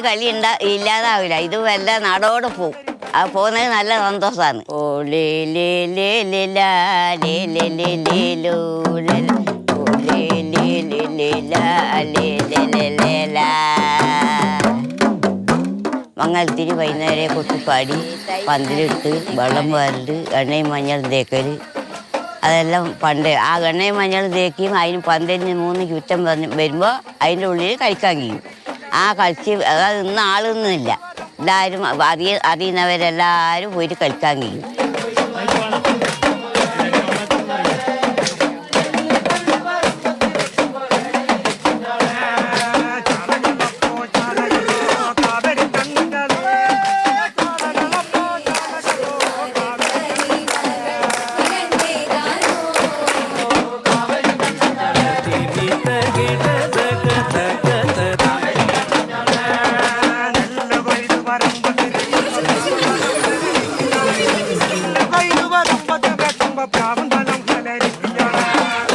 കളി ഉണ്ടാ ഇല്ലാതാവില്ല ഇത് വല്ല നാടോട് പോവും ആ പോകുന്നത് നല്ല സന്തോഷമാണ് ഓ മംഗലത്തിന് വൈകുന്നേരം കൊട്ടിപ്പാടി പന്തിലിട്ട് വെള്ളം വാരൽ എണ്ണയും മഞ്ഞൾ തേക്കൽ അതെല്ലാം പണ്ട് ആ എണ്ണയും മഞ്ഞൾ തേക്കിയും അതിന് പന്തലിന് മൂന്ന് ചുറ്റം വരുമ്പോൾ അതിന്റെ ഉള്ളിൽ കഴിക്കാൻ കഴിയും ആ കളിച്ച് അതായത് ഇന്ന് ആളൊന്നുമില്ല. എല്ലാവരും അറിയ അറിയുന്നവരെല്ലാവരും പോയിട്ട് കളിക്കാൻ കഴിയും.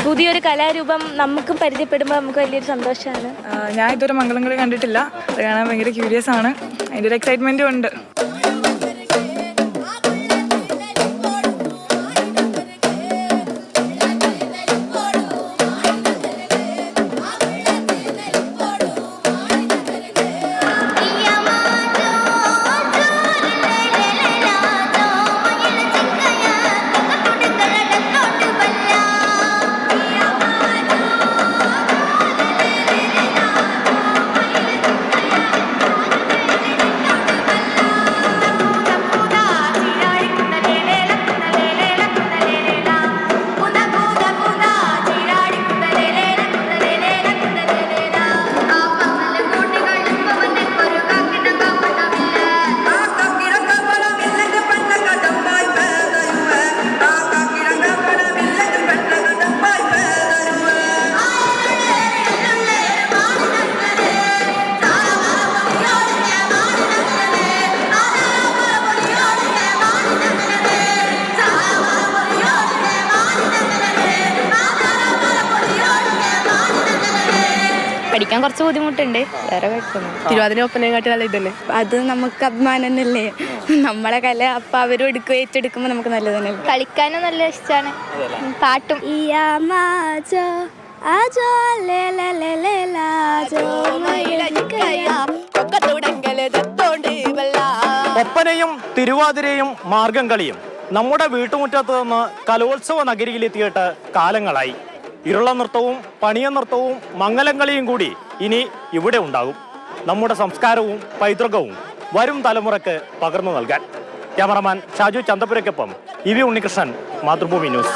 പുതിയൊരു കലാരൂപം നമുക്കും പരിചയപ്പെടുമ്പോൾ നമുക്ക് വലിയൊരു സന്തോഷമാണ്. ഞാൻ ഇതുവരെ മംഗളംകളി കണ്ടിട്ടില്ല. അത് കാണാൻ ഭയങ്കര ക്യൂരിയസ് ആണ്. അതിന്റെ ഒരു എക്സൈറ്റ്മെന്റും ഉണ്ട്. പഠിക്കാൻ കുറച്ച് ബുദ്ധിമുട്ടുണ്ട്. വേറെ കുഴപ്പമൊന്നും തിരുവാതിര ഒപ്പനയും കാട്ടി നല്ല ഇതല്ലേ? അത് നമുക്ക് അഭിമാനം തന്നെയല്ലേ നമ്മളെ കല അപ്പം അവരും എടുക്കുക ഏറ്റെടുക്കുമ്പോൾ നമുക്ക് നല്ലത് തന്നെ കളിക്കാനും നല്ല ഇഷ്ടമാണ് പാട്ടും. ഒപ്പനയും തിരുവാതിരയും മാർഗം കളിയും നമ്മുടെ വീട്ടുമുറ്റത്ത് നിന്ന് കലോത്സവ നഗരിയിലെത്തിയിട്ട് കാലങ്ങളായി. ഇരുള നൃത്തവും പണിയ നൃത്തവും മംഗലം കളിയും കൂടി ഇനി ഇവിടെ ഉണ്ടാകും. നമ്മുടെ സംസ്കാരവും പൈതൃകവും വരും തലമുറയ്ക്ക് പകർന്നു നൽകാൻ. Cameraman Shaju ചന്തപുരയ്ക്കൊപ്പം E V Unnikrishnan Mathrubhumi news.